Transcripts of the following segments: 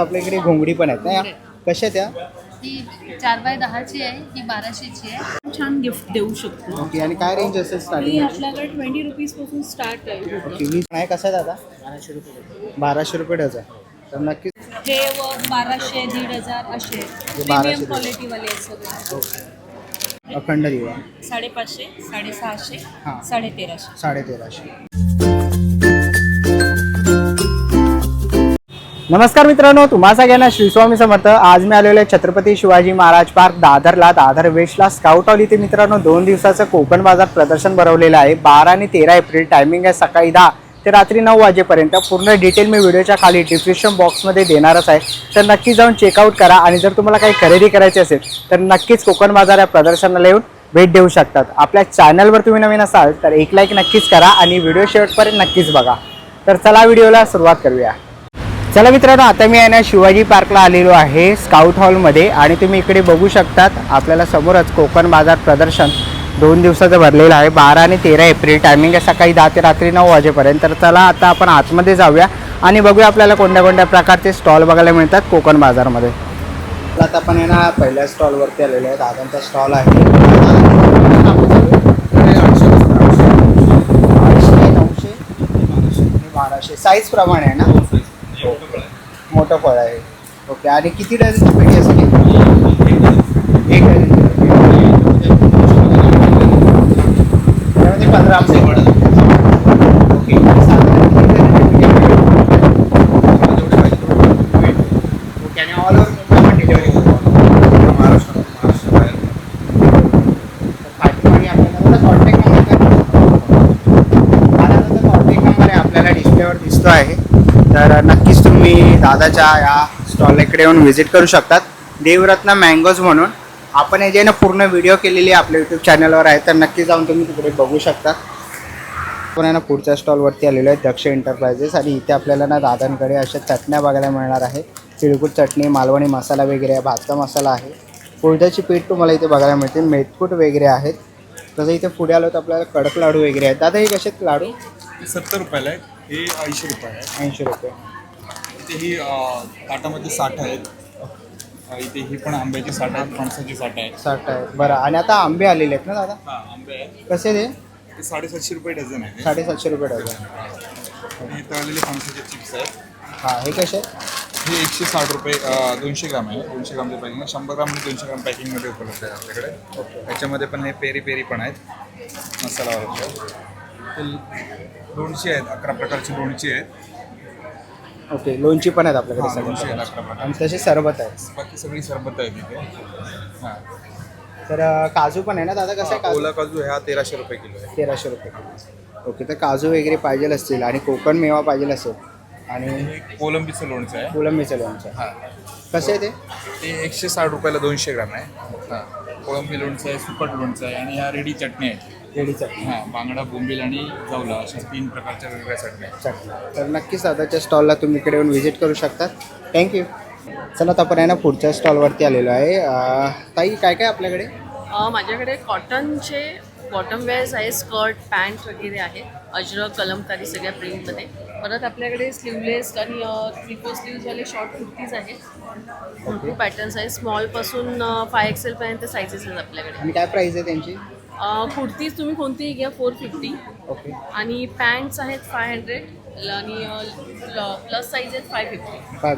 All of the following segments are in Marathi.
आपल्या इकडे घोंगडी पण आहेत ना या? कशा त्या ही चार बाय दहाची आहे ही बाराशेची आहे. छान गिफ्ट देऊ शकतो. ओके आणि काय रेंज असेल ही स्टार्टिंग आपल्याकडे ट्वेंटी रुपीजपासून स्टार्ट आहे. ओके वीस आहे कसं आहे दादा? बाराशे रुपये बाराशे रुपये डझन. तर नक्कीच हे व बाराशे दीड हजार असे. प्रीमियम क्वालिटीवाले आहेत सगळे. ओके अखंड दिवा. साडेपाचशे साडेसहाशे हां. साडेतेराशे. साडेतेराशे. नमस्कार मित्रांनो तुम्हा सगळ्यांना श्रीस्वामी समर्थ. आज मी आलेलो आहे छत्रपती शिवाजी महाराज पार्क दादरला दादर वेस्टला स्काउट ऑल इथे मित्रांनो दोन दिवसाचं कोकण बाजार प्रदर्शन भरवलेलं आहे. बारा आणि तेरा एप्रिल टायमिंग आहे सकाळी दहा ते रात्री नऊ वाजेपर्यंत. पूर्ण डिटेल मी व्हिडिओच्या खाली डिस्क्रिप्शन बॉक्समध्ये देणारच आहे. तर नक्की जाऊन चेकआउट करा आणि जर तुम्हाला काही खरेदी करायची असेल तर नक्कीच कोकण बाजार या प्रदर्शनाला येऊन भेट देऊ शकतात. आपल्या चॅनलवर तुम्ही नवीन असाल तर एक लाईक नक्कीच करा आणि व्हिडिओ शेवटपर्यंत नक्कीच बघा. तर चला व्हिडिओला सुरुवात करूया. चला मित्रांनो आता मी आहे ना शिवाजी पार्कला आलेलो आहे स्काउट हॉलमध्ये. आणि तुम्ही इकडे बघू शकतात आपल्याला समोरच कोकण बाजार प्रदर्शन दोन दिवसाचं भरलेलं आहे बारा आणि तेरा एप्रिल. टायमिंग आहे सकाळी दहा ते रात्री नऊ वाजेपर्यंत. तर चला आता आपण आतमध्ये जाऊया आणि बघूया आपल्याला कोणत्या कोणत्या प्रकारचे स्टॉल बघायला मिळतात कोकण बाजारमध्ये. आता आपण आहे ना पहिल्या स्टॉलवरती आलेलो आहे दादांचा स्टॉल आहे. नऊशे बाराशे साईज प्रमाणे आहे ना? मोठं फळ आहे. ओके आणि किती डझनची पेटी असते एक डझन त्यामध्ये पंधरा आंबे ओके आणि साधारण किती डझनची पेटी आहे? ओके आणि ऑल ओव्हर मुंबई पण डिलिव्हरी पाठीमागे आपल्याला कॉन्टॅक्ट नंबर दादाचा कॉन्टॅक्ट नंबर आहे आपल्याला डिस्प्लेवर दिसतो आहे तर नक्कीच तुम्ही दादाच्या या स्टॉल इकडे येऊन व्हिजिट करू शकतात. देवरत्न मँगोज म्हणून. आपण हे जे ना पूर्ण व्हिडिओ केलेली आपल्या यूट्यूब चॅनलवर आहे तर नक्की जाऊन तुम्ही तिकडे बघू शकता. आपण आहे ना पुढच्या स्टॉलवरती आलेलो आहे दक्ष एंटरप्राइजेस आणि इथे आपल्याला ना दादांकडे अशा चटण्या बघायला मिळणार आहे. तिळगुळ चटणी मालवणी मसाला वगैरे आहे भातचा मसाला आहे. कोळद्याची पीठ तुम्हाला इथे बघायला मिळते मेथकूट वगैरे आहेत. तसं इथे पुढे आलो तर आपल्याला कडक लाडू वगैरे आहेत. दादा हे कसे लाडू? सत्तर रुपयाला आहे हे ऐंशी रुपये आहे. ऐंशी रुपये. इथे ही ताटामध्ये साठ आहेत. इथे ही पण आंब्याची साठ आहेत फणसाची साठ आहे साठ आहे बरं आणि आता आंबे आलेले आहेत ना दादा? हा आंबे आहेत. कसे ते? ते साडेसातशे रुपये डझन आहे साडेसातशे रुपये डझन. आणि हे तळलेले फणसाचे चिप्स आहेत. हां हे कसे आहेत? हे एकशे साठ रुपये अं, दोनशे ग्राम आहे. दोनशे ग्रामचे पॅकिंग शंभर ग्राम आणि दोनशे ग्राम पॅकिंगमध्ये उपलब्ध आहे आपल्याकडे. त्याच्यामध्ये पण हे पेरी पेरी पण आहेत. मसाला ते लोणची आहेत अकरा प्रकारची लोणची आहेत. ओके लोणची पण आहेत आपल्याकडे हा, लोणची सगळे आणि तसे सरबत आहे. बाकी सगळी सरबत आहे तिथे. हां. तर अं, काजू पण आहे ना दादा? कसं आहे काजू? ओला काजू हा तेराशे रुपये किलो आहे. तेराशे रुपये किलो. ओके तर काजू वगैरे पाहिजे असतील आणि कोकण मेवा पाहिजे असेल आणि हे कोलंबीचं लोणचं आहे. कोलंबीचं लोणचं हां. कसं आहे ते? ते एकशे साठ रुपयाला दोनशे ग्राम आहे. हां. कोळंबी लोणचं आहे सुकट लोणचं आहे आणि ह्या रेडी चटणी आहेत चटणी हां बांगडा बोंबील आणि जावला अशा तीन प्रकारच्या वेगवेगळ्या चटण्या. आहेत चटणी तर नक्कीच दादाच्या स्टॉलला तुम्ही इकडे येऊन व्हिजिट करू शकता थँक्यू चला आता आपण आहे ना पुढच्या स्टॉलवरती आलेलो आहे. अं, ताई काय काय आपल्याकडे? अ, माझ्याकडे कॉटनचे बॉटम वेअर्स आहे स्कर्ट पॅन्ट वगैरे आहे अजरक कलमकारी सगळ्या प्रिंटमध्ये परत आपल्याकडे स्लीवलेस आणि थ्री फोर स्लीव्हजवाले शॉर्ट कुर्तीज आहेत. भरपूर पॅटर्न्स आहेत. स्मॉलपासून फाय एक्सेलपर्यंत सायझेस आहेत आपल्याकडे. आणि काय प्राईस आहे त्यांची? कुर्तीज तुम्ही कोणतीही घ्या फोर फिफ्टी ओके आणि पॅन्ट्स आहेत फाय हंड्रेड आणि प्लस साईज आहेत फाय फिफ्टी फाय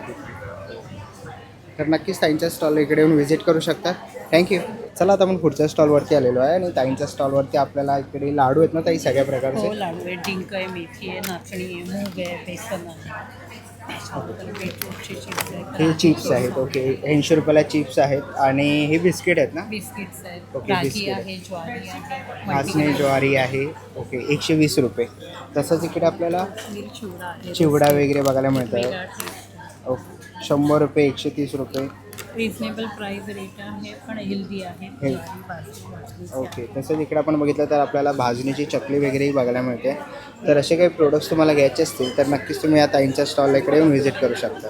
तर नक्कीच ताईंच्या स्टॉल इकडे येऊन व्हिजिट करू शकता थँक्यू चला आता आपण पुढच्या स्टॉलवरती आलेलो आहे आणि ताईंच्या स्टॉलवरती आपल्याला इकडे लाडू आहेत ना ताई सगळ्या हो प्रकारचे लाडू आहे डिंक आहे मेथी आहे नाचणी आहे मूग आहे बेसन आहे. हे चिप्स आहेत ओके ऐंशी रुपयाला चिप्स आहेत आणि हे बिस्किट आहेत ना? बिस्किट्स आहेत. ओके, रागी बिस्किट आहे. ज्वारी आहे नाचणी मल्टीग्रेन ज्वारी आहे. ओके एकशे वीस रुपये. तसंच इकडे आपल्याला चिवडा आहे. चिवडा वगैरे बघायला मिळतं वेगळा आहे. ओके शंभर रुपये एकशे तीस रुपये. रिझनेबल प्राईस रेट आहे पण हेल्दी आहे. Healthy. ज्वारी, बाजरी, बाजरीचे ओके तसंच इकडे आपण बघितलं तर आपल्याला भाजणीची चकली वगैरेही बघायला मिळते. तर असे काही प्रोडक्ट्स तुम्हाला घ्यायचे असतील तर नक्कीच तुम्ही या ताईंच्या स्टॉलला इकडे येऊन व्हिजिट करू शकता.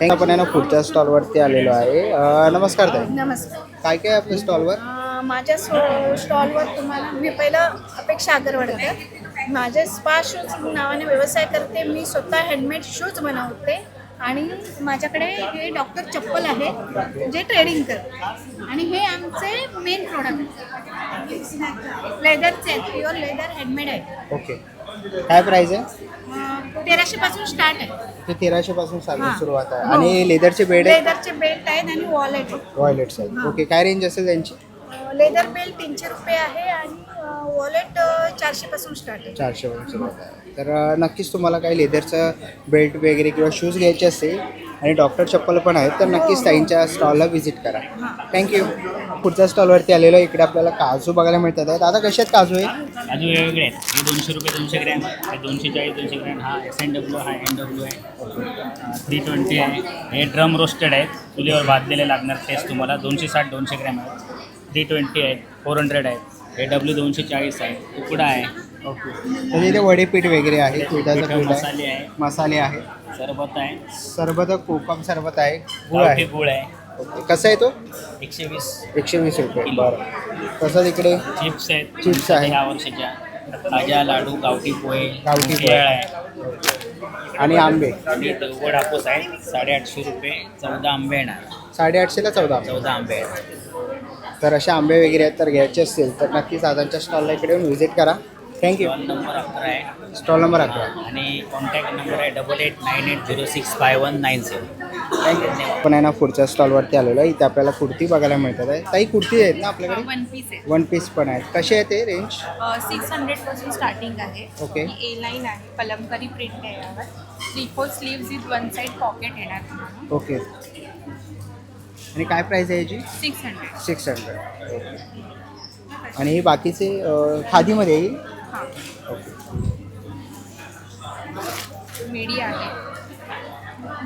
थँक आपण आहे ना पुढच्या स्टॉलवरती आलेलो आहे. अं, नमस्कार ताई. नमस्कार. काय काय आहे आपल्या स्टॉलवर अं, माझ्या स्टॉ स्टॉलवर तुम्हाला मी पहिलं अपेक्षा अगरवाडकर माझे स्पा शूज नावाने व्यवसाय करते. मी स्वतः हँडमेड शूज बनवते. आणि माझ्याकडे हे डॉक्टर चप्पल आहे जे ट्रेडिंग करतात आणि हे आमचे मेन प्रोडक्ट लेदरचे आहेत प्युअर लेदर हँडमेड आहे. ओके. काय प्राइस आहे? तेराशे पासून स्टार्ट आहे. ते तेराशे पासून. सुरुवात आहे. हो. आणि लेदरचे बेड आहे लेदरचे बेल्ट आहेत आणि वॉलेट वॉयलेट्स आहेत. ओके काय रेंज असेल त्यांची? लेदर बेल्ट तीनशे रुपये आहे आणि वॉलेट चारशे पासून स्टार्ट आहे. चारशे आहे. तर नक्कीच तुम्हाला काही लेदरचं बेल्ट वगैरे किंवा शूज घ्यायचे असेल आणि डॉक्टर चप्पल पण आहेत तर नक्कीच ताईंच्या स्टॉलला व्हिजिट करा. थँक्यू पुढच्या स्टॉलवरती आलेलो इकडे आपल्याला काजू बघायला मिळतात. आहेत आता कसे आहेत काजू आहे अजून वेगवेगळे आहेत. हे दोनशे रुपये दोनशे ग्रॅम हे दोनशे चाळीस दोनशे ग्रॅम. हा एस एन डब्ल्यू हा एन डब्ल्यू आहे. थ्री ट्वेंटी आहे. हे ड्रम रोस्टेड आहेत. चुलीवर भाजलेले लागणार टेस्ट तुम्हाला. दोनशे साठ दोनशे ग्रॅम आहेत थ्री ट्वेंटी आहेत फोर हंड्रेड आहेत हे डब्ल्यू दोनशे चाळीस आहे. तुकडा आहे. ओके. तर इथे वडेपीठ वगैरे आहे पिठाचं पिठं आहे. मसाले आहे. मसाले आहे. सरबत आहे. सरबत कोकम सरबत आहे. गुळ गावठी आहे गुळ आहे. ओके. कसं आहे तो? एकशे वीस. एकशे वीस रुपये. बरं. तसंच इकडे चिप्स आहेत. चिप्स आहे. ह्या वर्षाच्या. खाजा लाडू गावठी पोहे गावठी पोहे. केळ आहे आणि आंबे? आणि हापूस आहे. साडेआठशे रुपये चौदा आंबे येणार. साडेआठशेला चौदा. चौदा आंबे आहेत तर असे आंबे वगैरे आहेत तर घ्यायचे असतील तर नक्कीच दादांच्या स्टॉलला इकडे येऊन व्हिजिट करा. थँक्यू स्टॉल नंबर अकरा आहे. स्टॉल नंबर अकरा. आणि कॉन्टॅक्ट नंबर आहे double eight nine eight zero six five one nine seven thank you आपण आहे ना पुढच्या स्टॉलवरती आलेलो आहे. इथे आपल्याला कुर्ती बघायला मिळतात. आहे. काही कुर्ती आहेत ना आपल्याकडे? वन पीस आहे वन पीस पण आहेत. कसे आहे ते रेंज सिक्स हंड्रेडपासून स्टार्टिंग आहे. ओके. ए लाईन आहे. कलमकारी प्रिंट आहे यावर. Three four sleeves with one side pocket येणार. तुम्हाला ओके आणि काय प्राईस आहे याची? Six hundred six hundred okay आणि हे बाकीचे अं, खादीमध्ये येईल हां? ओके मीडी आहे.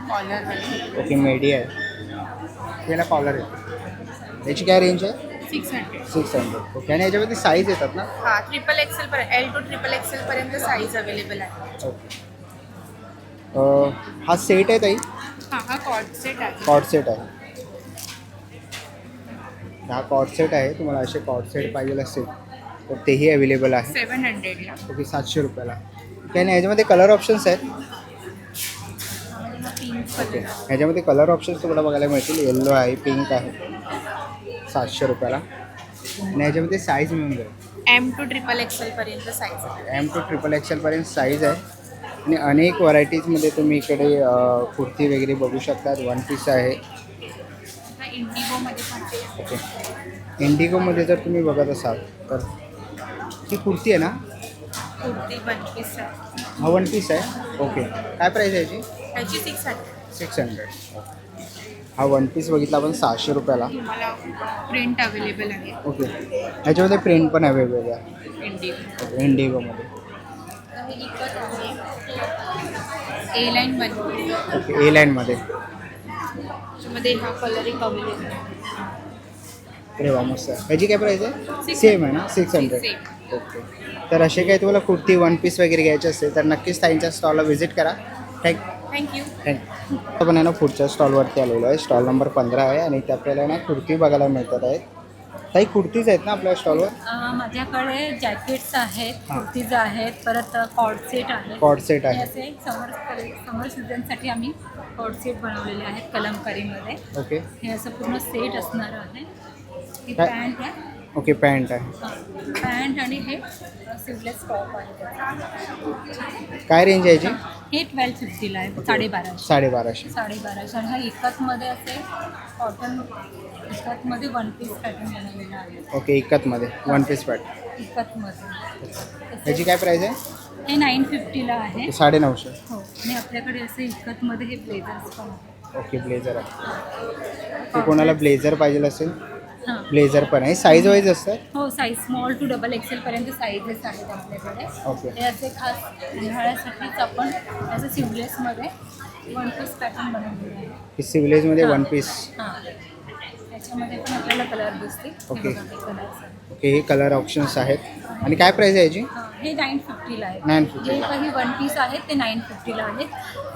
कॉलर ओके मेडी आहे. याला कॉलर आहे. याची काय रेंज आहे? Six hundred six hundred okay आणि याच्यामध्ये साईज येतात ना? हां ट्रिपल एक्सेल पर्यंत एल टू ट्रिपल एक्सेल पर्यंत साईज अवेलेबल आहे. ओके अं, हा सेट आहे ताई? हां हा कॉर्ड सेट आहे. कॉर्ड सेट आहे. हा कॉर्ड सेट आहे तुम्हाला असे कॉर्ड सेट पाहिजे असेल तर तेही अवेलेबल आहे. सेवन हंड्रेडला. ओके सातशे रुपयाला. ओके आणि ह्याच्यामध्ये कलर ऑप्शन्स आहेत? पिंक ओके ह्याच्यामध्ये कलर ऑप्शन्स तुम्हाला बघायला मिळतील. येल्लो आहे पिंक आहे. सातशे रुपयाला. आणि ह्याच्यामध्ये साईज मिळून जाईल. एम टू ट्रिपल एक्सेल पर्यंत साईज आहे. एम टू ट्रिपल एक्सेलपर्यंत साईज आहे. आणि अनेक व्हरायटीजमध्ये तुम्ही इकडे अ, कुर्ती वगैरे बघू शकतात. वन पीस आहे. इंडिगोमध्ये पण आहे ओके इंडिगोमध्ये जर तुम्ही बघत असाल तर ही कुर्ती आहे ना? कुर्ती वन पीस आहे. हा वन पीस आहे? ओके. काय प्राईस आहे याची? ह्याची सिक्स हंड्रेड सिक्स हंड्रेड हा वन पीस बघितला आपण सहाशे रुपयाला. तुम्हाला प्रिंट अवेलेबल आहे. ओके. ह्याच्यामध्ये प्रिंट पण आहे. वेगवेगळ्या इंडिगो ओके इंडिगोमध्ये हे इकत आहे. A line one okay A लाईनमध्ये त्याच्यामध्ये हा कलर एक अवेलेबल आहे. अरे वा मस्त आहे. ह्याची काय प्राईस आहे? सेम आहे ना? Six hundred. ओके तर असे काही तुम्हाला कुर्ती वन पीस वगैरे घ्यायचे असेल तर नक्कीच ताईंच्या स्टॉलला व्हिजिट करा. Thank thank you thank you आपण आहे ना पुढच्या स्टॉलवरती आलेलो आहे. स्टॉल नंबर पंधरा आहे आणि इथे आपल्याला ना कुर्ती बघायला मिळतात आहेत. काही कुर्तीज आहेत ना आपल्या स्टॉलवर माझ्याकडे जॅकेट्स आहेत. कुर्तीज आहेत परत कॉर्ड सेट आहेत कॉर्ड सेट हे आहे. असे समर समर सीझनसाठी आम्ही कॉर्ड सेट बनवलेले आहेत कलमकारीमध्ये. ओके हे असं पूर्ण सेट असणार आहे. ही काय? पॅन्ट आहे. ओके पॅन्ट आहे. पॅन्ट आणि हे सिवलेस टॉप आहे. काय रेंज आहे याची? हे ट्वेल्व फिफ्टीला आहे. साडेबाराशे. साडेबाराशे. साडेबाराशे. आणि हा इकतमध्ये असे कॉटन इकतमध्ये वन पीस पॅटर्न बनवलेला आहे. ओके इकतमध्ये वन पीस पॅट इकतमध्ये याची काय प्राईस आहे? हे नाईन फिफ्टीला आहे. साडे नऊशे हो. आणि आपल्याकडे असे इकतमध्ये हे ब्लेझर्स पण ओके ब्लेझर आहे. ते कोणाला ब्लेझर पाहिजे असेल? हां. ब्लेझर पण आहे. साईज वाईज असतात? हो साईज स्मॉल टू डबल एक्सेलपर्यंत साईजेस आहेत आपल्याकडे. ओके. हे असे खास उन्हाळ्यासाठीच आपण असं सिवलेसमध्ये वन पीस पॅटर्न बनवलेलं आहे. ही सिव्हिलेजमध्ये वन पीस हां. पण आपल्याला कलर दिसतील. ओके. ओके हे कलर ऑप्शन्स आहेत. आणि काय प्राईस आहे याची? हां हे नाईन फिफ्टीला आहे. 950. जे काही वन पीस आहेत ते नाईन फिफ्टीला आहेत.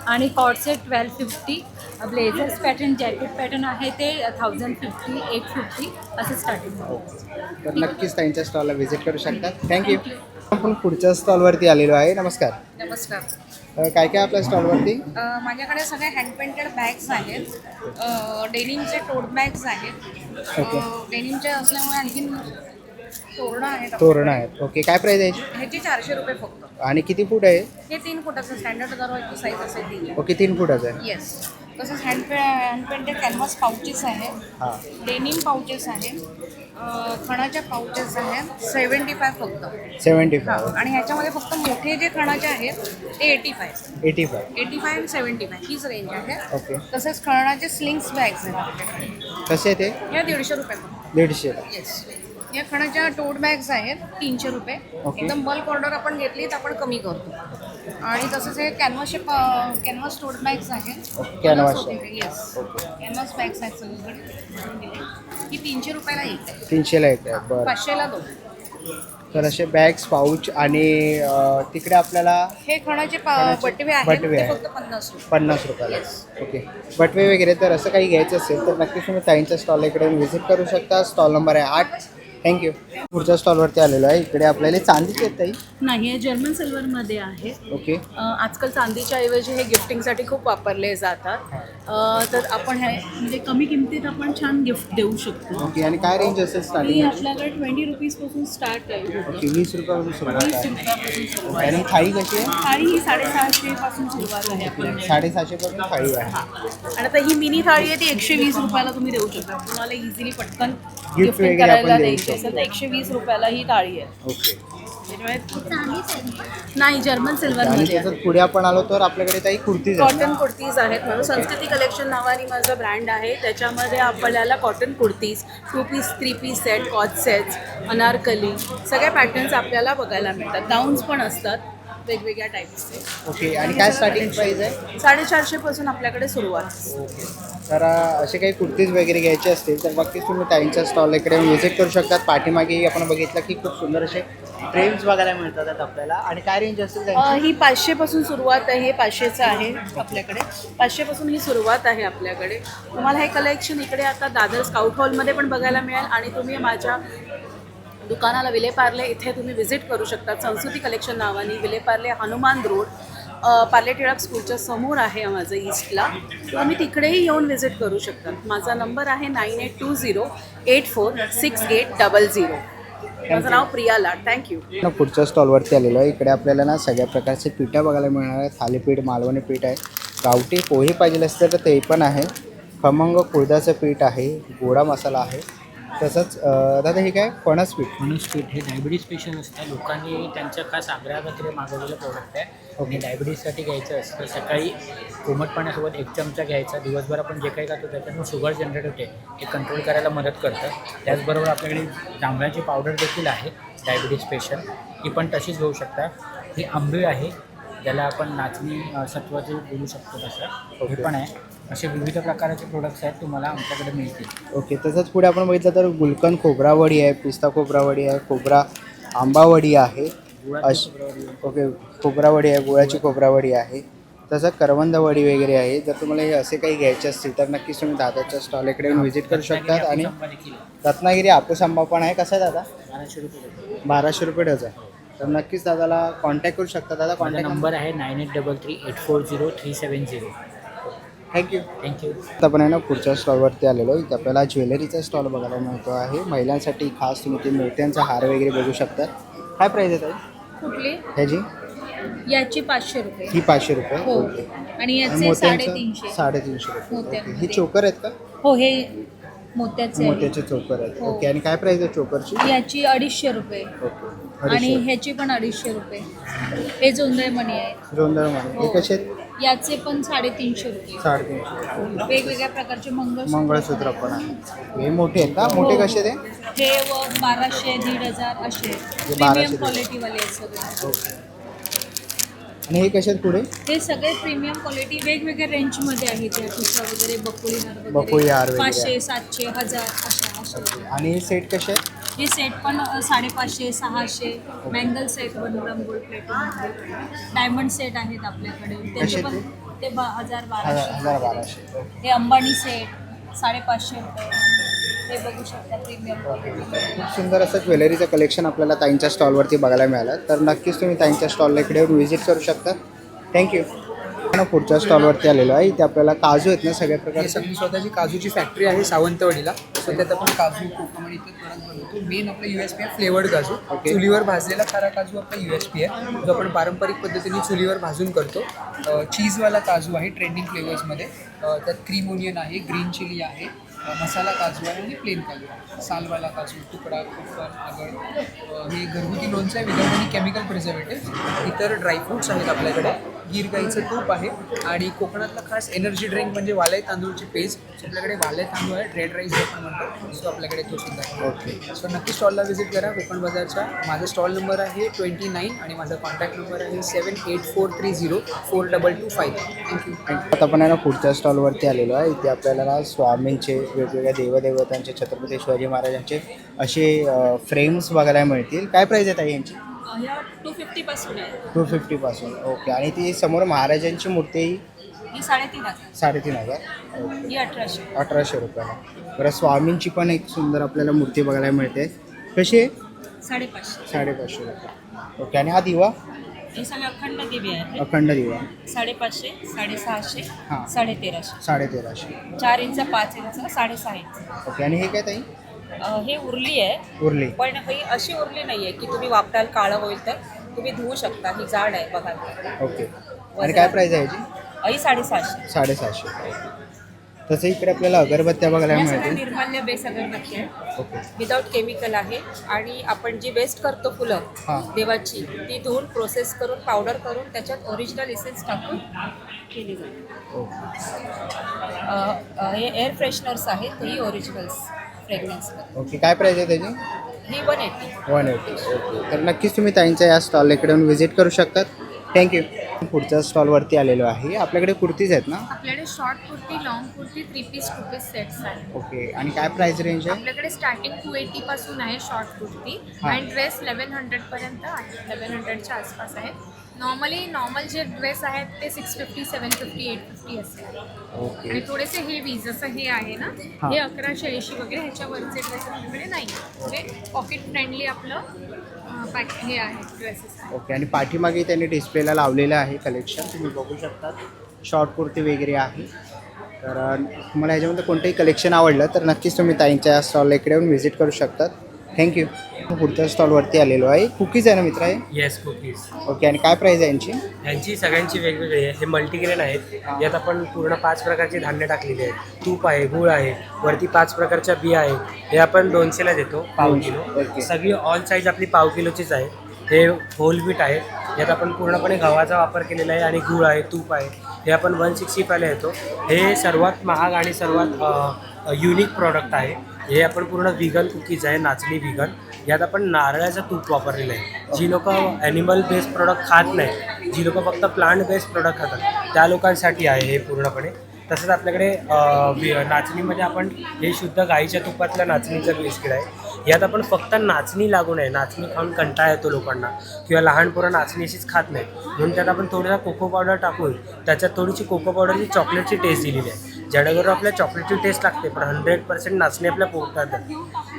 आणि कॉटसेट twelve fifty blazers pattern jacket pattern आहे ते थाउजंड फिफ्टी एट फिफ्टी असं स्टार्टिंग तर नक्कीच त्यांच्या स्टॉलला व्हिजिट करू शकतात. थँक्यू आपण पुढच्या स्टॉलवरती आलेलो आहे. नमस्कार. नमस्कार. काय काय आपल्या स्टॉलवरती? माझ्याकडे सगळे हँड पेंटेड बॅग्स आहेत डेनिमचे टोट बॅग्स आहेत. डेनिमचे असल्यामुळे आणखीन तोरणं आहेत. तोरणं आहेत. ओके. काय प्राईस आहे? याची? ह्याची चारशे रुपये फक्त. आणि किती फूट आहे? हे तीन फुटाचं स्टँडर्ड दरवाजची साईज असेल ओके तीन फुटाचं आहे. येस तसंच हँड पे हँड पेंटेड कॅनव्हास पाउचेस आहेत. हां. डेनिम पाउचेस आहेत. खणाच्या पाउचेस आहेत. सेवन्टी फाय फक्त. सेवन्टी फाय आणि ह्याच्यामध्ये फक्त मोठे जे खणाचे आहेत ते eighty five eighty five eighty five आणि सेवन्टी फाय हीच रेंज आहे. ओके तसेच खणाचे स्लिंग्स बॅग्स आहेत आपल्याकडे. कसे ते? या दीडशे रुपये दीडशे. येस या खणाच्या टोट बॅग्स आहेत तीनशे रुपये. एकदम बल्क ऑर्डर आपण घेतली तर आपण कमी करतो. आणि तसंच हे कॅनव्हासचे कॅनव्हास टोट बॅग्स आहेत. कॅनव्हास येस कॅनव्हास बॅग्स आहेत सगळीकडे ही तीनशे रुपयाला एक आहे. तीनशेला एक आहे बरं. पाचशेला दोन. तर असे बॅग्स पाऊच आणि अ, तिकडे आपल्याला हे खणाचे बटवे आहेत. बटवे ते आहेत. फक्त पन्नास रुपये. पन्नास रुपयाला. ओके. बटवे वगैरे तर असं काही घ्यायचं असेल तर नक्कीच तुम्ही ताईंच्या स्टॉल इकडे व्हिजिट करू शकता. स्टॉल नंबर आहे आठ. थँक्यू पुढच्या स्टॉलवरती आलेलो आहे. इकडे आपल्याला चांदीचे आहेत ताई. नाही हे जर्मन सिल्वरमध्ये आहे. ओके अ, आजकाल चांदीच्या ऐवजी हे गिफ्टिंगसाठी खूप वापरले जातात. अ, तर आपण हे म्हणजे कमी किमतीत आपण छान गिफ्ट देऊ शकतो. ओके आणि काय रेंज असेल ही स्टार्टिंग आपल्याकडे ट्वेंटी रुपीजपासून स्टार्ट आहे. ओके वीस रुपयापासून सुरुवात वीस आहे. रुपयापासून आणि थाळी कशी आहे? थाळी ही साडेसहाशे पासून सुरुवात आहे आपण साडेसहाशे पासून थाळी आहे. आणि आता ही मिनी थाळी आहे ती एकशे वीस रुपयाला तुम्ही देऊ शकता. तुम्हाला इझिली पटकन वगैरे गिफ्टिंग आपण करायला देऊ द्यायची शकतो. असेल तर एकशे वीस रुपयाला ही थाळी आहे. ओके. त्याच्यामुळे नाही जर्मन आणि सिल्वरमध्ये आहे. त्याच्यात पुढे आपण आलो तर आपल्याकडे ताई कुर्तीज कॉटन कुर्तीज आहेत म्हणून संस्कृती कलेक्शन नावाने माझं ब्रँड आहे. त्याच्यामध्ये आपल्याला cotton kurtis two piece three piece set कॉच सेट्स अनारकली सगळ्या पॅटर्न्स आपल्याला बघायला मिळतात. गाऊन्स पण असतात. वेगवेगळ्या टाईप्सचे ओके आणि काय स्टार्टिंग प्राईस आहे? साडेचारशेपासून आपल्याकडे सुरुवात. ओके. तर अ, असे काही कुर्तीज वगैरे घ्यायचे असतील तर नक्कीच तुम्ही ताईंच्या स्टॉल इकडे व्हिजिट करू शकतात. पाठीमागे आपण बघितलं की खूप सुंदर असे फ्रेम्स बघायला मिळतात आपल्याला. आणि काय रेंज असेल अ, त्यांची? ही पाचशेपासून सुरुवात आहे हे पाचशेचं आहे आपल्याकडे. पाचशेपासून ही सुरुवात आहे आपल्याकडे. तुम्हाला हे कलेक्शन इकडे आता दादर स्काउट हॉलमध्ये पण बघायला मिळेल आणि तुम्ही माझ्या दुकानाला विलेपार्ले इथे तुम्ही व्हिजिट करू शकता. संस्कृती कलेक्शन नावाने विलेपार्ले हनुमान रोड पार्ले टिळक स्कूलच्या समोर आहे माझं ईस्टला तुम्ही तिकडेही येऊन व्हिजिट करू शकता. माझा नंबर आहे nine eight two zero eight four six eight double zero माझं नाव प्रिया लाड थँक्यू ना पुढच्या स्टॉलवरती आलेलो आहे. इकडे आपल्याला ना सगळ्या प्रकारचे पिठं बघायला मिळणार आहे थालीपीठ मालवणी पीठ आहे. गावठी पोहे पाहिजे असतील तर ते पण आहे. खमंग कुळदाचं पीठ आहे. गोडा मसाला आहे. तसंच दादा हे काय? फणस पीठ फणस पीठ हे डायबिटीज पेशंट असतात. लोकांनी त्यांच्या खास आग्रहाखातीर मागवलेलं प्रोडक्ट आहे. आणि डायबिटीजसाठी घ्यायचं असतं. सकाळी कोमट पाण्यासोबत एक चमचा घ्यायचा. दिवसभर आपण जे काही खातो त्याच्यातून शुगर जनरेट होते. हे कंट्रोल करायला मदत करतं. त्याचबरोबर आपल्याकडे जांभळाची पावडर देखील आहे डायबिटीज पेशंट ही पण तशीच घेऊ शकता. ही आंबे आहे. ज्याला आपण नाचणी सत्वाचे बोलू शकतो तसं. हे पण आहे. असे विविध प्रकारचे प्रोडक्ट्स आहेत तुम्हाला आमच्याकडे मिळतील. ओके तसंच पुढे आपण बघितलं तर गुलकंद खोबरावडी आहे पिस्ता खोबरावडी आहे खोबरा आंबावडी आहे अश ओके खोबरावडी आहे गुळाची खोबरावडी आहे तसं करवंदवडी वगैरे आहे. जर तुम्हाला हे असे काही घ्यायचे असतील तर नक्कीच तुम्ही दादाच्या स्टॉल इकडे येऊन व्हिजिट करू शकतात आणि रत्नागिरी हापूस आंबा पण आहे. कसा आहे दादा? बाराशे रुपये बाराशे रुपये डझन. तर नक्कीच दादाला कॉन्टॅक्ट करू शकता. दादा माझा कॉन्टॅक्ट नंबर आहे nine eight double three eight four zero three seven zero. Thank you thank you आता आपण आहे ना पुढच्या स्टॉलवरती आलेलो इथे आपल्याला ज्वेलरीचा स्टॉल बघायला मिळतो आहे. महिलांसाठी खास तुम्ही ते मोत्यांचा हार वगैरे बघू शकता. काय प्राईस आहे कुठले? ह्याची? याची पाचशे रुपये. ही पाचशे रुपये? हो. ओके. आणि याचे मोत्यांचं साडेतीनशे. साडेतीनशे रुपये. ओके. मोत्यांमध्ये. ही चोकर आहेत का? हो हे मोत्याचे आहे. मोत्याचे चोकर आहेत. हो. ओके. आणि काय प्राईस आहे चोकरची? याची अडीचशे रुपये. ओके. आणि अडीचशे. ह्याची पण अडीचशे रुपये. हे जोंधळमणी आहे जोंधळ म्हणून हो. हे. कसे आहेत? याचे पण साडेतीनशे रुपये. साडेतीनशे. वेगवेगळ्या प्रकारचे मंगळसूत्र मंगळसूत्र पण आहे. हे मोठे आहेत का? मोठे हो. कसे ते? हे व बाराशे दीड हजार असे बाराशे, प्रीमियम दीड. क्वालिटीवाले आहेत सगळे. ओके आणि हे कसे आहेत पुढे? हे सगळे प्रीमियम क्वालिटी वेगवेगळ्या रेंजमध्ये आहेत. या ठिसा वगैरे बकुळी हार बकुळी हार वगैरे पाचशे. सातशे हजार अशा अशा. आणि हे सेट कसे आहेत? हे सेट पण साडेपाचशे सहाशे मँगल set gram gold plating diamond set आहेत आपल्याकडे. त्याचे पण ते? बा हजार बाराशे. हे अंबानी सेट साडेपाचशे हे बघू शकता प्रीमियम क्वालिटी खूप सुंदर असं ज्वेलरीचं कलेक्शन आपल्याला ताईंच्या स्टॉलवरती बघायला मिळालं. तर नक्कीच तुम्ही ताईंच्या स्टॉलला इकडे येऊन व्हिजिट करू शकता. थँक्यू पुढच्या स्टॉलवरती आलेलो आहे. इथे आपल्याला काजू आहेत ना सगळ्या प्रकारचे. आपली स्वतःची काजूची फॅक्टरी आहे सावंतवाडीला. सो त्यात आपण काजू कोकम इतर प्रोडक्ट बनवतो. मेन आपलं यू एस पी आहे फ्लेवर्ड काजू. चुलीवर भाजलेला खारा काजू आपला यू एस पी आहे. जो आपण पारंपरिक पद्धतीने चुलीवर भाजून करतो. चीजवाला काजू आहे ट्रेंडिंग फ्लेवर्समध्ये त्यात क्रीम ओनियन आहे ग्रीन चिली आहे. मसाला काजू आहे आणि प्लेन काजू आहे. सालवाला काजू तुकडा कुफर आगळ. हे घरगुती लोणचं आहे विदाउट आणि केमिकल प्रिझर्वेटिव्ह इतर ड्रायफ्रुट्स आहेत आपल्याकडे. गीर गाईचं तूप आहे आणि कोकणातला खास एनर्जी ड्रिंक म्हणजे वालय तांदूळची सो आपल्याकडे वालय तांदूळ आहे रेड राईस जे आपण म्हणतो. सो आपल्याकडे तो सुद्धा आहे. ओके सो नक्की स्टॉलला व्हिजिट करा. कोकण बाजारच्या माझा स्टॉल नंबर आहे ट्वेंटी नाईन आणि माझा कॉन्टॅक्ट नंबर आहे seven eight four three zero four double two five thank you आता आपण आहे ना पुढच्या स्टॉलवरती आलेलो आहे. इथे आपल्याला ना स्वामींचे वेगवेगळ्या देवदेवतांचे छत्रपती शिवाजी महाराजांचे असे फ्रेम्स बघायला मिळतील. काय प्राईज आहे ताई यांची? ह्या टू फिफ्टीपासून आहे. टू फिफ्टीपासून ओके. आणि ती समोर महाराजांची मूर्ती ही? साडेतीन हजार. साडेतीन हजार. ओके. ही अठराशे. अठराशे रुपयाला. बरं स्वामींची पण एक सुंदर आपल्याला मूर्ती बघायला मिळते. कशी आहे? साडेपाचशे. साडेपाचशे रुपये. ओके. आणि हा दिवा? हे सगळे अखंड दिवे आहेत. अखंड दिवा. साडेपाचशे साडेसहाशे हां. साडेतेराशे. साडे तेराशे चार इंच पाच इंच साडेसहा इंच. ओके. आणि हे काय ताई? हे उरली आहे. उरली. पण ही अशी उरली नाही आहे की तुम्ही वापराल काळं होईल तर तुम्ही धुवू शकता. ही जाड आहे बघा. ओके. आणि काय प्राईज आहे याची ही साडेसहाशे. साडेसहाशे. तसं इकडे आपल्याला अगरबत्त्या बघायला या सगळ्या मिळतील. निर्माल्य बेस अगरबत्ती आहे. ओके. विदाउट केमिकल आहे. आणि आपण जी वेस्ट करतो फुलं हां. देवाची ती धुवून प्रोसेस करून पावडर करून त्याच्यात ओरिजिनल इसेन्स टाकून केली जाते. ओके. अ, अ, हे एअर फ्रेशनर्स आहेत ही ओरिजिनल्स फ्रेग्रन्स ओके काय प्राईज आहे त्याची? ही one eighty one eighty okay तर नक्कीच तुम्ही ताईंच्या या स्टॉल इकडे येऊन व्हिजिट करू शकतात. थँक्यू पुढच्या स्टॉलवरती आलेलो आहे. आपल्याकडे कुर्तीज आहेत ना? आपल्याकडे short kurti long kurti three piece two piece sets आहेत. ओके आणि काय प्राईस रेंज आहे? आपल्याकडे स्टार्टिंग टू एटी पासून आहे शॉर्ट कुर्ती. हा. आणि ड्रेस इलेवन हंड्रेड पर्यंत आहे. इलेवन हंड्रेडच्या आसपास आहेत नॉर्मली नॉर्मल जे ड्रेस आहेत ते six fifty seven fifty eight fifty असे आहेत ओके आणि थोडेसे हेवी जसं हे आहे ना हा. हे अकराशे ऐंशी वगैरे ह्याच्यावरचे ड्रेस आपल्याकडे नाही म्हणजे पॉकेट फ्रेंडली आपलं पॅक हे आहे ड्रेसेस आहे ओके आणि पाठीमागे त्यांनी डिस्प्लेला लावलेलं आहे कलेक्शन तुम्ही बघू शकतात. शॉर्ट कुर्ती वगैरे आहे. तर अ, तुम्हाला ह्याच्यामध्ये कोणतंही कलेक्शन आवडलं तर नक्कीच तुम्ही ताईंच्या स्टॉलला इकडे येऊन व्हिजिट करू शकतात. थँक्यू पुढच्या स्टॉलवरती आलेलो आहे. कुकीज आहे ना मित्र आहे येस कुकीज ओके आणि काय प्राईज आहे यांची? यांची सगळ्यांची वेगवेगळी आहे. हे मल्टीग्रेन आहेत. यात आपण पूर्ण पाच प्रकारची धान्य टाकलेली आहेत. तूप आहे गूळ आहे वरती पाच प्रकारच्या बिया आहेत. हे आपण दोनशेला देतो पाव किलो. सगळी ऑल साईज आपली पाव किलोचीच आहे. हे होल बीट आहेत यात आपण पूर्णपणे गव्हाचा वापर केलेला आहे आणि गूळ आहे तूप आहे. हे आपण वन सिक्स्टी फायला येतो. हे सर्वात महाग आणि सर्वात युनिक प्रॉडक्ट आहे. हे आपण पूर्ण व्हिगन कुकीज आहे नाचणी व्हिगन यात आपण नारळाचं तूप वापरलेलं आहे. जी लोक ॲनिमल बेस्ड प्रोडक्ट खात नाही जी लोक फक्त प्लांट बेस्ड प्रोडक्ट खातात त्या लोकांसाठी आहे हे पूर्णपणे. तसंच आपल्याकडे नाचणीमध्ये आपण हे शुद्ध गाईच्या तुपातलं नाचणीचं बिस्किट आहे. यात आपण फक्त नाचणी लागू नये नाचणी खाऊन कंटाळा येतो लोकांना किंवा लहान पोरं नाचणी अशीच खात नाही म्हणून त्यात आपण थोडासा कोको पावडर टाकून त्याच्यात थोडीशी कोको पावडरची चॉकलेटची टेस्ट दिलेली आहे. जेणेकरून आपल्या चॉकलेटची टेस्ट लागते पण हंड्रेड पर्सेंट नाचणी आपल्या पोटात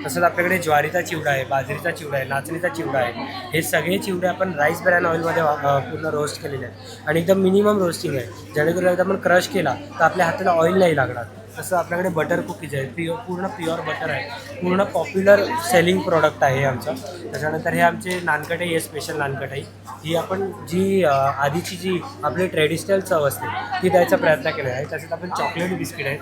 तसंच आपल्याकडे ज्वारीचा चिवडा आहे बाजरीचा चिवडा आहे नाचणीचा चिवडा आहे. हे सगळे चिवडे आपण राईस ब्रॅन ऑइलमध्ये पूर्ण रोस्ट केलेले आहेत. आणि एकदम मिनिमम रोस्टिंग आहे. जेणेकरून एकदा आपण क्रश केला तर आपल्या हाताला ऑइल नाही लागणार. तसं आपल्याकडे बटर कुकीज आहे प्युअर पूर्ण प्युअर बटर आहे. पूर्ण पॉप्युलर सेलिंग प्रॉडक्ट आहे आमचं. त्याच्यानंतर हे आमचे नानकटाई आहे स्पेशल नानकटाई. ही आपण जी आधीची जी आपली ट्रेडिशनल चव असते ती द्यायचा प्रयत्न केला आहे. तसेच आपण चॉकलेट बिस्किट आहे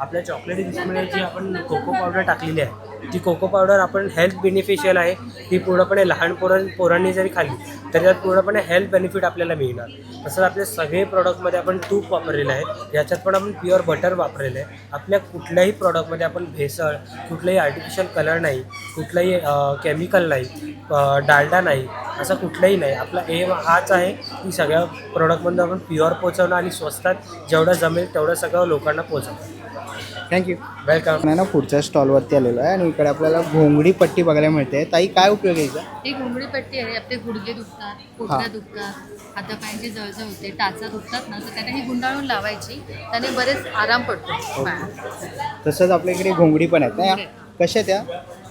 आपल्या चॉकलेट बिस्किटमध्ये जी आपण कोको पावडर टाकलेली आहे ती कोको पावडर आपण हेल्थ बेनिफिशियल आहे. ती पूर्णपणे लहान पोरां पोरांनी जरी खाल्ली तरी त्यात पूर्णपणे हेल्थ बेनिफिट आपल्याला मिळणार. तसंच आपले सगळे प्रॉडक्टमध्ये आपण तूप वापरलेलं आहे. याच्यात पण आपण प्युअर बटर वापरलेलं आहे. आपल्या कुठल्याही प्रॉडक्टमध्ये आपण भेसळ कुठलाही आर्टिफिशियल कलर नाही कुठलाही केमिकल नाही डालडा नाही असं कुठलंही नाही. आपला एम हाच आहे की सगळ्या प्रॉडक्टमध्ये आपण प्युअर पोचवणं आणि स्वस्तात जेवढं जमेल तेवढं सगळं लोकांना पोचवणं थँक्यू वेलकम ना पुढच्या स्टॉलवरती आलेलो आहे आणि इकडे आपल्याला घोंगडी पट्टी बघायला मिळते. ताई काय उपयोग आहे याचा ही घोंगडी पट्टी आहे आपले गुडघे दुखतात हा. पोटऱ्या दुखतात हातापायांची जळजळ होते टाचा दुखतात ना तर त्याने ही गुंडाळून लावायची त्याने बरेच आराम पडतो. पायात. तसंच आपल्या इकडे घोंगडी पण आहेत ना या? कशा त्या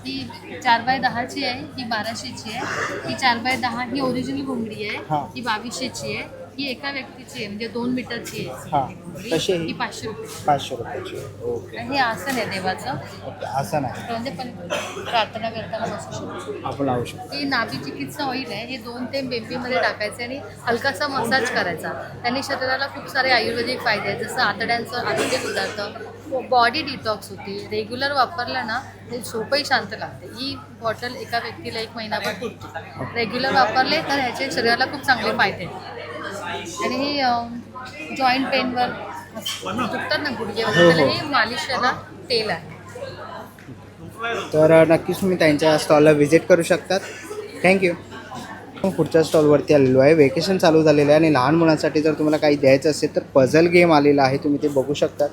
ही चार बाय दहाची आहे ही बाराशेची आहे ही चार बाय दहा ही ओरिजिनल घोंगडी हा. आहे ही बावीसशेची आहे ही एका व्यक्तीची आहे म्हणजे दोन मीटरची हां आहे. आहे ही ही पाचशे रुपये. पाचशे रुपयाची ओके. आणि हे आसन आहे देवाचं. ओके असं नाही म्हणजे पण प्रार्थना करताना बसू शकतो. आपण लावू शकतो. ही नाभी चिकित्सा ऑइल आहे. हे दोन ते बेंबीमध्ये टाकायचे आणि हलकासा मसाज करायचा. त्याने शरीराला खूप सारे आयुर्वेदिक फायदे आहेत. जसं आतड्यांचं आरोग्य सुधारतं बॉडी डिटॉक्स होती. रेग्युलर वापरलं ना ते झोपही शांत लागते. ही बॉटल एका व्यक्तीला एक महिनाभर पुरते रेग्युलर वापरले तर ह्याचे शरीराला खूप चांगले फायदे आहेत. आणि हे जॉईंट पेनवर दुखतात ना गुडघे वगैरे त्याला हे मालिशला तेल आहे. तर नक्कीच तुम्ही त्यांच्या स्टॉलला व्हिजिट करू शकतात. थँक्यू पुढच्या स्टॉलवरती आलेलो आहे. वेकेशन चालू झालेलं आहे आणि लहान मुलांसाठी जर तुम्हाला काही द्यायचं असेल तर पझल गेम आलेला आहे. तुम्ही ते बघू शकतात.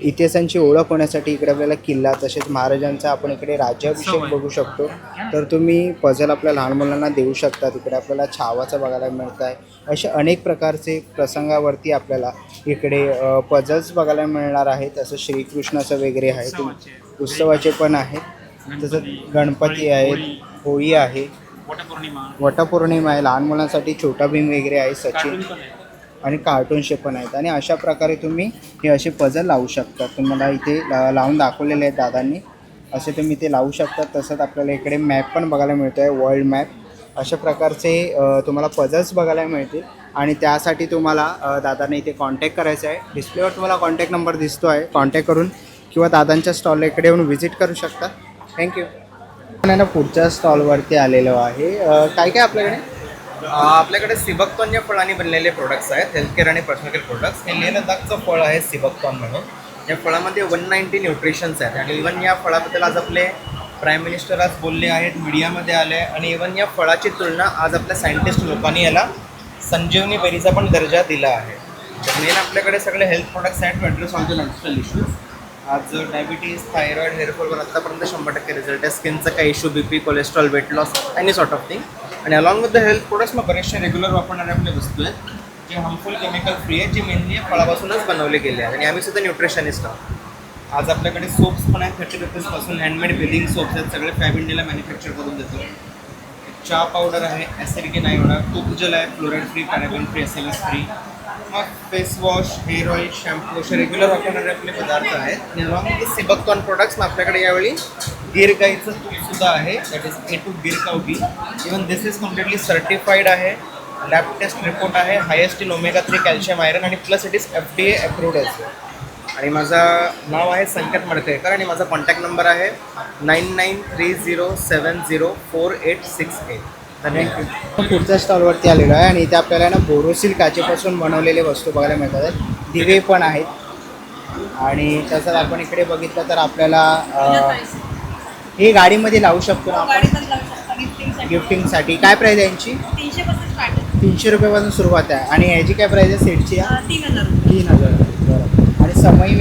इतिहासाची ओळख होण्यासाठी इकडे आपल्याला किल्ला तसेच महाराजांचा आपण इकडे राज्याभिषेक बघू शकतो. तर तुम्ही पझल आपल्या लहान मुलांना देऊ शकता इकडे आपल्याला छावाचं बघायला मिळत आहे असे अनेक प्रकारचे प्रसंगावरती आपल्याला इकडे पझल्स बघायला मिळणार आहेत. असं श्रीकृष्णाचं वगैरे आहे. उत्सवाचे. पण आहेत. तसंच गणपती आहेत. होळी आहे. वटपौर्णिमा. वटपौर्णिमा आहे. लहान मुलांसाठी छोटा भीम वगैरे आहे सचिन. आणि कार्टूनचे पण आहेत. आणि अशा प्रकारे तुम्ही हे असे पझल लावू शकता. तुम्हाला इथे लावून दाखवलेले आहेत दादांनी. असे तुम्ही ते लावू शकता. तसंच आपल्याला इकडे मॅप पण बघायला मिळतो आहे वर्ल्ड मॅप अशा प्रकारचे तुम्हाला पझल्स बघायला मिळतील. आणि त्यासाठी तुम्हाला दादांना इथे कॉन्टॅक्ट करायचं आहे. डिस्प्लेवर तुम्हाला कॉन्टॅक्ट नंबर दिसतो आहे कॉन्टॅक्ट करून किंवा दादांच्या स्टॉलला इकडे येऊन व्हिजिट करू शकता. थँक्यू ना पुढच्या स्टॉलवरती आलेलो आहे. काय काय आपल्याकडे? आपल्याकडे सिबकतॉन या फळांनी बनलेले प्रोडक्ट्स आहेत. हेल्थकेअर आणि पर्सनल केअर प्रोडक्ट्स हे लेह लदाखचं फळ आहे सिबकतॉन म्हणून. या फळामध्ये वन नाईन्टी न्यूट्रिशन्स आहेत. आणि इवन या फळाबद्दल आज आपले प्राईम मिनिस्टर आज बोलले आहेत मीडियामध्ये आले आणि इवन या फळाची तुलना आज आपल्या सायंटिस्ट लोकांनी याला संजीवनी बेरीचा पण दर्जा दिला आहे. मेन आपल्याकडे सगळे हेल्थ प्रोडक्ट्स आहेत. To address on the lifestyle issues आज डायबिटीज थायरॉइड हेअरफॉलवर आत्तापर्यंत शंभर टक्के रिझल्ट आहे. स्किनचा काही issue B P cholesterol weight loss any sort of thing आणि along with the health products मग बरेचसे रेग्युलर वापरणारे आपल्या वस्तू आहेत जे हार्मफुल केमिकल फ्री आहेत जे मेनली फळापासूनच बनवले गेले आहेत. आणि आम्ही सुद्धा न्यूट्रिशनिस्ट आहोत. आज आपल्याकडे सोप्स पण आहेत थर्टी रुपीजपासून हँडमेड बिलिंग सोप्स आहेत. सगळे फॅब इंडियाला मॅन्युफॅक्चर करून देतो. चहा पावडर आहे ॲसिडिटी नाही होणार. तूप जल आहे fluoride free paraben free S L S free मग face wash hair oil shampoo असे रेग्युलर वापरणारे आपले पदार्थ आहेत आणि अलॉंग विथ सिबकॉन प्रोडक्ट्स आपल्याकडे यावेळी गिर गाईचं तूपसुद्धा आहे that is A two Gir cow even this is completely certified आहे लॅब टेस्ट रिपोर्ट आहे highest in omega three calcium iron आणि plus it is F D A approved आणि माझं नाव आहे संकेत मडकेकर आणि माझा कॉन्टॅक्ट नंबर आहे nine nine three zero seven zero four eight six eight धन्यवाद आपण पुढच्या स्टॉलवरती आलेलो आहे आणि इथे आपल्याला ना बोरोसिल काचेपासून बनवलेले वस्तू बघायला मिळतात. दिवे पण आहेत. आणि तसंच आपण इकडे बघितलं तर आपल्याला हे गाडीमध्ये लावू शकतो ना आपण? गिफ्टिंगसाठी. काय प्राईज आहे यांची? तीनशे रुपयापासून सुरुवात आहे. आणि ह्याची काय प्राईज आहे? सेटची? तीन हजार तीन हजार. बरं. आणि समय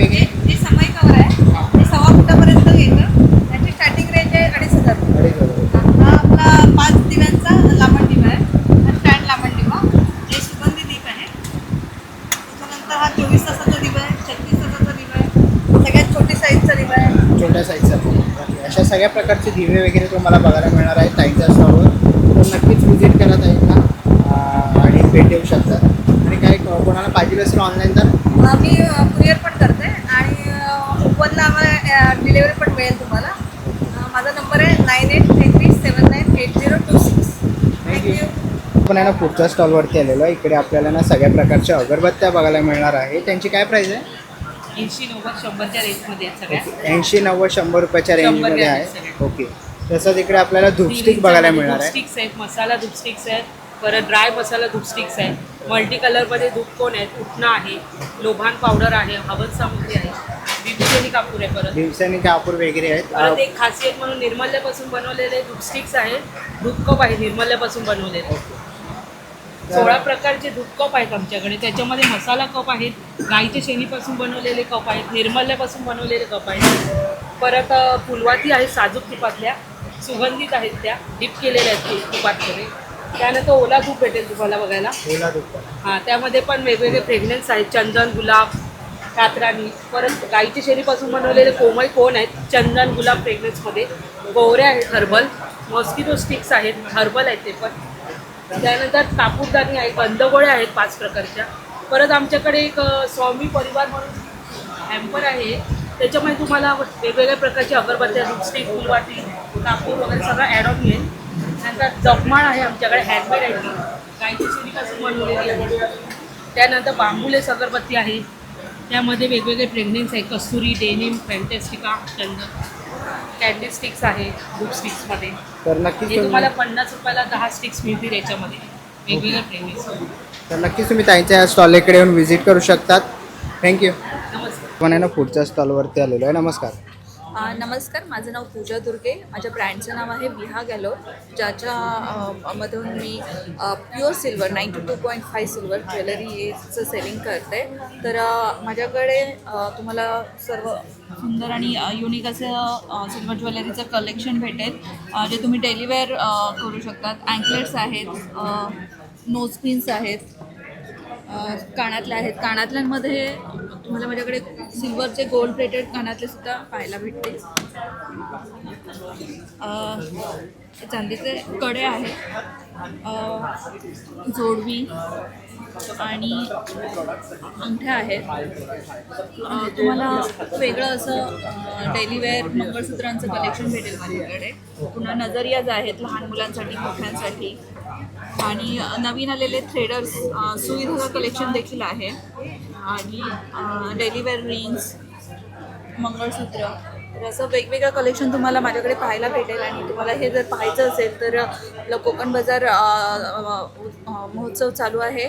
समय कवर आहे ते सव्वा फुटापर्यंत येतं त्याची स्टार्टिंग रेंज आहे अडीच हजार रुपये. अडीच हजार हा आपला पाच दिव्यांचा लांबण दिवा आहे हा स्टँड लांबण दिवा हे सुगंधी दीप आहे त्याच्यानंतर हा चोवीस तासाचा दिवा आहे छत्तीस तासाचा दिवा आहे सगळ्यात छोटी साईजचा दिवा आहे छोट्या साईजचा अशा सगळ्या प्रकारचे दिवे वगैरे तुम्हाला बघायला मिळणार आहेत ताईंच्या स्टॉलवर तर नक्कीच व्हिजिट करा ताईंना आणि भेट देऊ शकतात. आणि काय कोणाला पाहिजे असेल ऑनलाईन तर? आम्ही कुरिअर पण करते. आणि ओपनला आम्हाला डिलिव्हरी पण मिळेल तुम्हाला. माझा नंबर आहे nine eight three three seven nine eight zero two six thank you आपण आहे ना पुढच्या स्टॉलवरती आलेलो आहे. इकडे आपल्याला ना सगळ्या प्रकारच्या अगरबत्त्या बघायला मिळणार आहे. त्यांची काय प्राईस आहे? ऐंशी नव्वद शंभरच्या रेंजमध्ये आहेत सगळ्या. ऐंशी नव्वद शंभर रुपयाच्या रेंजमध्ये ग्रॅम आहे. ओके. तसंच इकडे आपल्याला धूपस्टिक बघायला मिळणार आहे. स्टिक्स आहेत मसाला धूप स्टिक्स आहेत परत ड्राय मसाला धूप स्टिक्स आहेत. मल्टी कलरमध्ये धूप कोण आहेत उठणं आहे लोभान पावडर आहे हवन सामुग्री आहे विभूषणी कापूर आहे परत. दिवसांनी कापूर वगैरे आहेत. परत अं, एक खासियत म्हणून निर्मल्यापासून बनवलेले धूप स्टिक्स आहेत धूप कप आहे निर्मल्यापासून बनवलेले. सोळा प्रकारचे धूप कप आहेत आमच्याकडे. त्याच्यामध्ये मसाला कप आहेत गाईच्या शेणीपासून बनवलेले कप आहेत निर्मल्यापासून बनवलेले कप आहेत. परत फुलवाती आहेत साजूक तुपातल्या सुगंधित आहेत त्या डीप केलेल्या आहेत तूप- तुपातमध्ये. त्यानंतर ओला धूप भेटेल तुम्हाला बघायला. ओला धूप. हां त्यामध्ये पण वेगवेगळे फ्रेग्रन्स आहेत चंदन गुलाब कातराणी परत गाईच्या शेणीपासून बनवलेले कोमल कोण आहेत चंदन गुलाब फ्रेग्रन्समध्ये गोवऱ्या आहेत हर्बल. मॉस्किटो स्टिक्स आहेत हर्बल आहेत ते पण. त्यानंतर कापूरदानी आहे बंदगोळ्या आहेत पाच प्रकारच्या. परत आमच्याकडे एक स्वामी परिवार म्हणून हॅम्पर आहे. त्याच्यामध्ये तुम्हाला वेगवेगळ्या प्रकारच्या अगरबत्त्या लिपस्टिक फुलवाटी कापूर वगैरे सगळं ॲड ऑन येईल नंतर जगमाळ आहे आमच्याकडे हँडमेड आहे. ती गायची शेणीपासून बनवलेली आहे. त्यानंतर बांबुलेस अगरबत्ती आहे. त्यामध्ये वेगवेगळे प्रेग्नेन्स आहे कस्तुरी डेनिम फॅन्टेस्टिका चंदन. कॅन्डी स्टिक्स आहे बुक स्टिक्समध्ये तर नक्कीच हे तुम्ही तुम्हाला पन्नास रुपयाला दहा स्टिक्स मिळतील याच्यामध्ये. वेगवेगळ्या फ्रेग्रन्स तर नक्कीच तुम्ही ताईंच्या स्टॉलकडे येऊन व्हिजिट करू शकतात. थँक्यू नमस्कार. आपण आहे ना पुढच्या स्टॉलवरती आलेलो आहे. नमस्कार. नमस्कार माझं नाव पूजा दुर्गे. माझ्या ब्रँडचं नाव आहे विहा गॅलो ज्याच्या मधून मी pure silver ninety two point five silver ज्वेलरीचं selling करते. तर माझ्याकडे तुम्हाला सर्व सुंदर आणि युनिक असं सिल्वर ज्वेलरीचं कलेक्शन भेटेल. जे तुम्ही डेलीवेअर करू शकतात. अँकलेट्स आहेत नोज पिन्स आहेत कानातल्या कानातले आहेत. कानातल्यांमध्ये तुम्हाला माझ्याकडे सिल्वरचे गोल्ड प्लेटेड कानातले सुद्धा पाहायला भेटते चांदीचे कडे आहेत. जोडवी आणि अंगठ्या आहेत. तुम्हाला वेगळं असं डेलीवेअर मंगळसूत्रांचं कलेक्शन भेटेल माझ्याकडे. पुन्हा नजरियाज आहेत लहान मुलांसाठी मोठ्यांसाठी. आणि नवीन आलेले थ्रेडर्स सुविधा कलेक्शन देखील आहे. आणि डेलीवेअर रिंग्स मंगळसूत्र. तर असं वेगवेगळं कलेक्शन तुम्हाला माझ्याकडे पाहायला भेटेल आणि तुम्हाला हे जर पाहायचं असेल तर कोकण बाजार महोत्सव चालू आहे.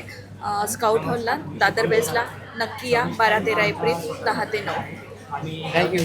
स्काउट हॉलला दादर बेसला नक्की या बारा तेरा एप्रिल दहा ते नऊ. थँक्यू